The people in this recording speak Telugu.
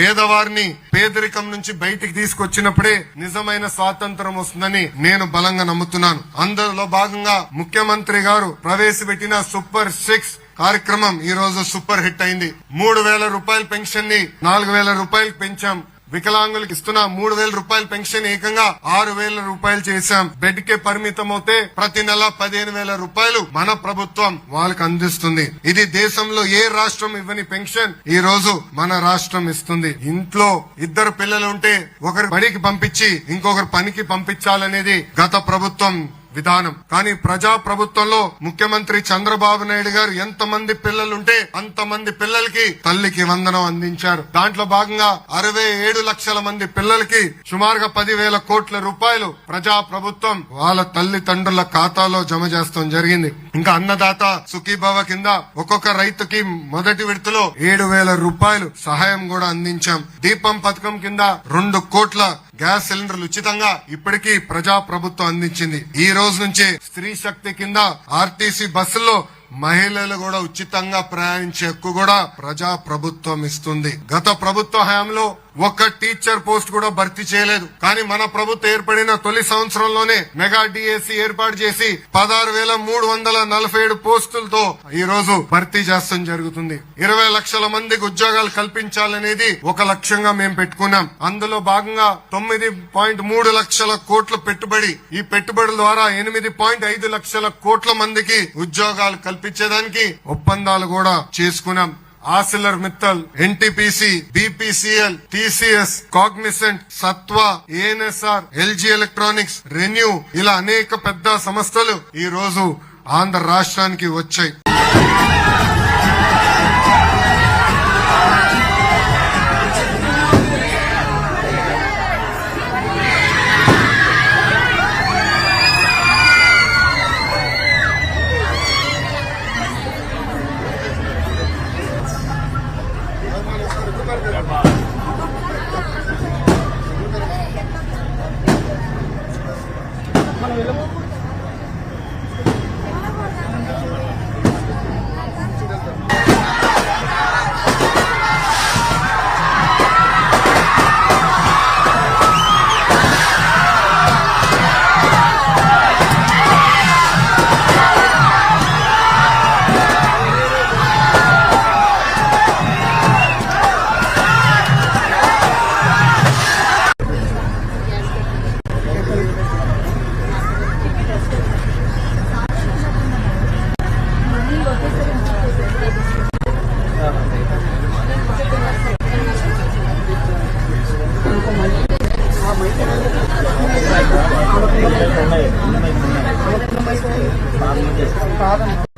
పేదవారిని పేదరికం నుంచి బయటికి తీసుకొచ్చినప్పుడే నిజమైన స్వాతంత్రం వస్తుందని నేను బలంగా నమ్ముతున్నాను. అందులో భాగంగా ముఖ్యమంత్రి గారు ప్రవేశపెట్టిన సూపర్ సిక్స్ కార్యక్రమం ఈ రోజు సూపర్ హిట్ అయింది. మూడు వేల రూపాయల పెన్షన్ని నాలుగు వేల రూపాయలు పెంచాం. వికలాంగులకు ఇస్తున్న మూడు వేల రూపాయల పెన్షన్ ఏకంగా ఆరు వేల రూపాయలు చేశాం. బెడ్ కే పరిమితం అవుతే ప్రతి నెల పదిహేను వేల రూపాయలు మన ప్రభుత్వం వాళ్ళకి అందిస్తుంది. ఇది దేశంలో ఏ రాష్ట్రం ఇవ్వని పెన్షన్? ఈ రోజు మన రాష్ట్రం ఇస్తుంది. ఇంట్లో ఇద్దరు పిల్లలు ఉంటే ఒకరు బడికి పంపించి ఇంకొకరు పనికి పంపించాలనేది గత ప్రభుత్వం విధానం. కానీ ప్రజా ప్రభుత్వంలో ముఖ్యమంత్రి చంద్రబాబు నాయుడు గారు ఎంతమంది పిల్లలుంటే అంతమంది పిల్లలకి తల్లికి వందనం అందించారు. దాంట్లో భాగంగా అరవై ఏడు లక్షల మంది పిల్లలకి సుమారుగా పదివేల కోట్ల రూపాయలు ప్రజా ప్రభుత్వం వాళ్ళ తల్లిదండ్రుల ఖాతాలో జమ చేస్తాం జరిగింది. ఇంకా అన్నదాత సుఖీభవ కింద ఒక్కొక్క రైతుకి మొదటి విడతలో ఏడు వేల రూపాయలు సహాయం కూడా అందించాం. దీపం పథకం కింద రెండు కోట్ల గ్యాస్ సిలిండర్లు ఉచితంగా ఇప్పటికీ ప్రజా ప్రభుత్వం అందించింది. ఈ రోజు నుంచే స్త్రీ శక్తి కింద ఆర్టీసీ బస్సుల్లో మహిళలు కూడా ఉచితంగా ప్రయాణించే హక్కు కూడా ప్రజా ప్రభుత్వం ఇస్తుంది. గత ప్రభుత్వ హయాంలో ఒక్క టీచర్ పోస్ట్ కూడా భర్తీ చేయలేదు. కానీ మన ప్రభుత్వం ఏర్పడిన తొలి సంవత్సరంలోనే మెగా డిఎస్సి ఏర్పాటు చేసి పదహారు వేల మూడు వందల నలభై ఏడు పోస్టులతో ఈ రోజు భర్తీ చేస్తాం జరుగుతుంది. ఇరవై లక్షల మందికి ఉద్యోగాలు కల్పించాలనేది ఒక లక్ష్యంగా మేము పెట్టుకున్నాం. అందులో భాగంగా తొమ్మిది పాయింట్ మూడు లక్షల కోట్ల పెట్టుబడి ఈ పెట్టుబడుల ద్వారా ఎనిమిది పాయింట్ ఐదు లక్షల కోట్ల మందికి ఉద్యోగాలు కల్పించేదానికి ఒప్పందాలు కూడా చేసుకున్నాం. Arcelor Mittal NTPC BPCL TCS Cognizant Satva ANSR LG electronics renew ఇలా అనేక పెద్ద సంస్థలు ఈ రోజు ఆంధ్ర రాష్ట్రానికి వచ్చాయి. 干啥呢